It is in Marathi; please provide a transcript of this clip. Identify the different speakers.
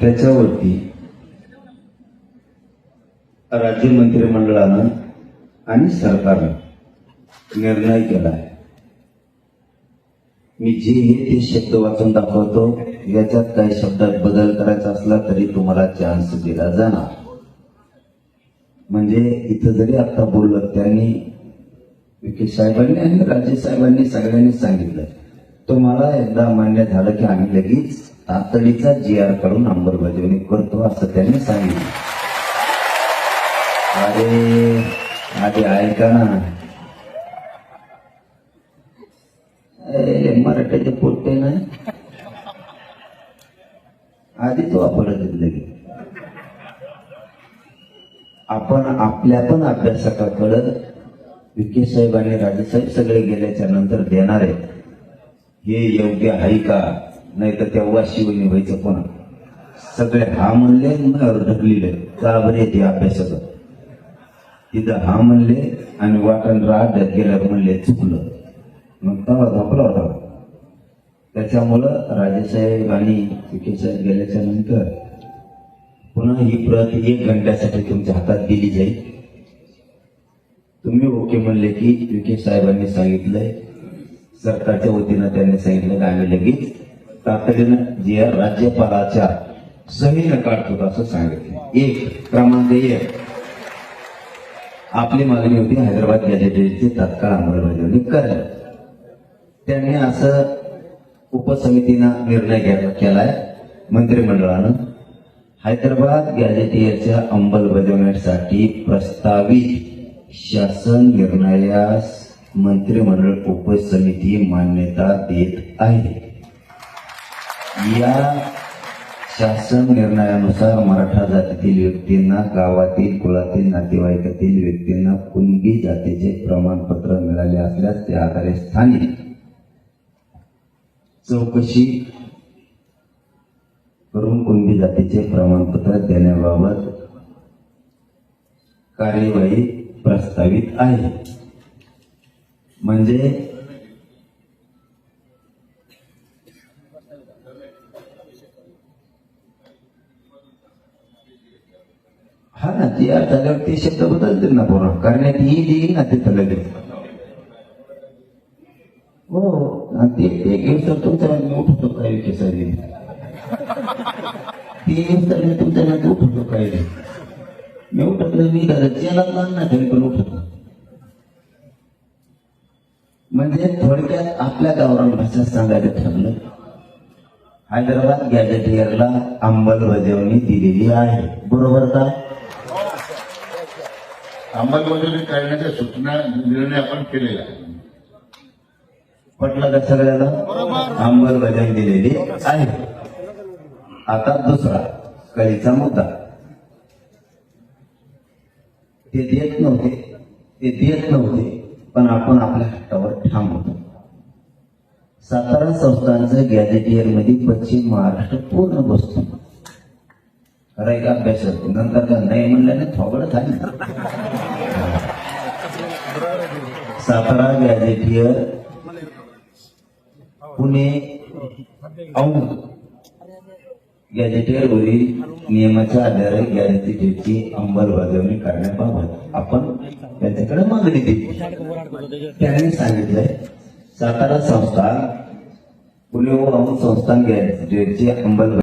Speaker 1: त्याच्यावरती राज्य मंत्रिमंडळानं आणि सरकारनं निर्णय केला आहे. मी जे हे ते शब्द वाचून दाखवतो याच्यात काही शब्दात बदल करायचा असला तरी तुम्हाला चान्स दिला जाणार. म्हणजे इथं जरी आता बोललं त्यांनी विखे साहेबांनी आणि राजे साहेबांनी सगळ्यांनी सांगितलं. तुम्हाला एकदा मान्य झालं की आम्ही लगेच तातडीचा जी आर काढून अंमलबजावणी करतो असं त्यांनी सांगितलं. अरे आधी ऐका ना. मराठ्याचे मराठीचे पोट्टे नाही. आधीच वापरत लगे आपण आपल्या पण अभ्यासकाकडे विखे साहेब आणि राजेसाहेब सगळे गेल्याच्यानंतर देणार आहेत. हे योग्य आहे का? नाही तर तेव्हा शिवणी व्हायचं पण सगळे हा म्हणले मग ढकलिले. का बरे येते अभ्यासाचं? तिथं हा म्हणले आणि वाटण राहत गेल्यावर म्हणले चुकलं. मग तेव्हा झोपला होता. त्याच्यामुळं राजेसाहेब आणि विखे साहेब गेल्याच्यानंतर पुन्हा ही प्रत एक घंट्यासाठी तुमच्या हातात दिली जाईल. तुम्ही ओके म्हणले की विखे साहेबांनी सांगितलंय. सरकारच्या वतीनं त्यांनी सांगितलं की आम्ही लगेच तातडीनं जे राज्यपालाच्या सहीनं काढतो असं सांगितलं. एक क्रमांक एक. आपली मागणी होती हैदराबाद गॅजेटेडची तात्काळ अंमलबजावणी करायला त्यांनी असं उपसमितीनं निर्णय घ्या- केलाय मंत्रिमंडळानं. हैदराबाद गॅजेटियरच्या अंमलबजावणीसाठी प्रस्तावित शासन निर्णयास मंत्रिमंडळ उपसमिती मान्यता देत आहे. या शासन निर्णयानुसार मराठा जातीतील व्यक्तींना गावातील कुळातील नातेवाईकातील व्यक्तींना कुणबी जातीचे प्रमाणपत्र मिळाले असल्यास त्या आधारे स्थानिक चौकशी करून कुणबी जातीचे प्रमाणपत्र देण्याबाबत कार्यवाही प्रस्तावित आहे. म्हणजे ते अर्थ ते शब्द बदलतील ना पोरं. करण्यात येईल येईल ना तिथं लगेच. हो. आणि ते ते घेऊन तर तुमच्या मागे उठतो काय विषय सगळे. ते घेऊन तर मी तुमच्या मागे उठतो काय मी उठत नाही मी घरात ज्याला ना तरी पण उठतो म्हणजे थोडक्यात आपल्या गावरान भाषेत सांगायचं ठरलं. हैदराबाद गॅजेटियरला अंमलबजावणी दिलेली आहे. बरोबर का?
Speaker 2: अंमलबजावणी करण्याच्या सूचना निर्णय आपण केलेला आहे.
Speaker 1: पटलं का सगळ्याला अंमलबजावणी दिलेली आहे. आता दुसरा कळीचा मुद्दा. ते देत नव्हते ते देत नव्हते पण आपण आपल्या हट्टावर ठाम होतो सातारा संस्थांचं गॅजेटियरमध्ये पश्चिम महाराष्ट्र पूर्ण बसतो. खरं का नंतर का नाही म्हणल्याने थोबडच आहे सातारा गॅजेटिय पुणे औंध. गॅजेटियरवरील नियमाच्या आधारे गॅजेटियरची अंमलबजावणी करण्याबाबत. आपण त्यांच्याकडे मागणी दिली त्यांनी सांगितलंय सातारा संस्था पुणे व औंध संस्थान गॅजेटियरची अंमलबजावणी